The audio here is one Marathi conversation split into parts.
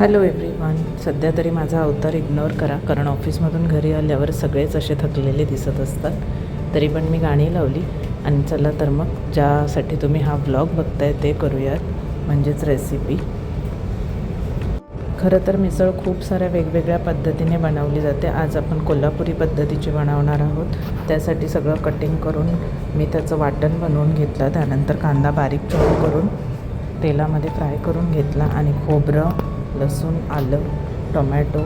Hello everyone. सध्या तरी माझा अवतार इग्नोर करा. कारण ऑफिसमधून घरी आल्यावर सगळेच असे थकलेले दिसत असतात. तरी पण मी गाणी लावली. आणि चला तर मग ज्यासाठी तुम्ही हा ब्लॉग बघताय ते करूयात. म्हणजेच रेसिपी. खरं तर मिसळ खूप साऱ्या वेगवेगळ्या पद्धतीने बनवली जाते. आज आपण कोल्हापुरी पद्धतीची बनवणार आहोत. त्यासाठी सगळं कटिंग करून मी त्याचं वाटण बनवून घेतलं. त्यानंतर कांदा बारीक चॉप करून तेलामध्ये फ्राय करून घेतला. आणि खोबरं लसूण आलं टोमॅटो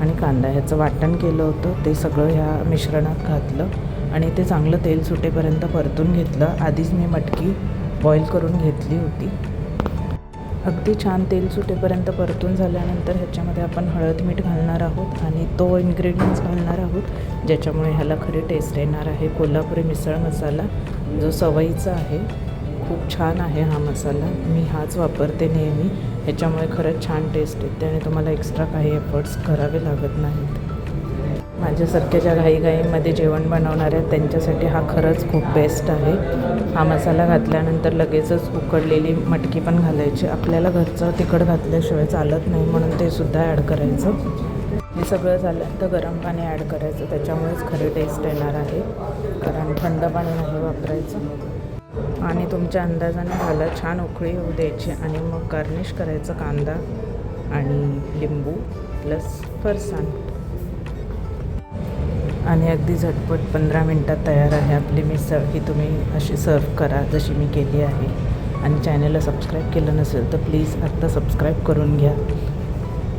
आणि कांदा ह्याचं वाटण केलं होतं. ते सगळं ह्या मिश्रणात घातलं आणि ते चांगलं तेल सुटेपर्यंत परतून घेतलं. आधीच मी मटकी बॉईल करून घेतली होती. अगदी छान तेल सुटेपर्यंत परतून झाल्यानंतर ह्याच्यामध्ये आपण हळद मीठ घालणार आहोत आणि तो इन्ग्रेडियंट्स घालणार आहोत ज्याच्यामुळे ह्याला खरी टेस्ट येणार आहे. कोल्हापुरी मिसळ मसाला जो सवयीचा आहे खूप छान आहे हा मसाला. मी हाच वापरते नेहमी. ह्याच्यामुळे खरंच छान टेस्ट येते आणि तुम्हाला एक्स्ट्रा काही एफर्ट्स करावे लागत नाहीत. माझ्यासारख्या ज्या घाईघाईमध्ये जेवण बनवणार आहेत त्यांच्यासाठी हा खरंच खूप बेस्ट आहे. हा मसाला घातल्यानंतर लगेचच उकडलेली मटकी पण घालायची. आपल्याला घरचं तिखट घातल्याशिवाय चालत नाही म्हणून ते सुद्धा ॲड करायचं. हे सगळं झालं तर गरम पाणी ॲड करायचं. त्याच्यामुळेच खरी टेस्ट येणार आहे. कारण थंड पाणी नाही वापरायचं. आणि तुमच्या अंदाजाने घाला छान उकळी होऊ द्यायची आणि मग गार्निश करायचं कांदा आणि लिंबू प्लस फरसाण. आणि अगदी झटपट पंधरा मिनटात तयार आहे आपली मिसळ ही तुम्ही अशी सर्व करा जशी मी केली आहे. आणि चॅनलला सबस्क्राईब केलं नसेल तर प्लीज आत्ता सबस्क्राईब करून घ्या.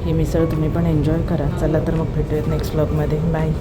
ही मिसळ तुम्ही पण एन्जॉय करा. चला तर मग भेटूयात नेक्स्ट ब्लॉगमध्ये बाय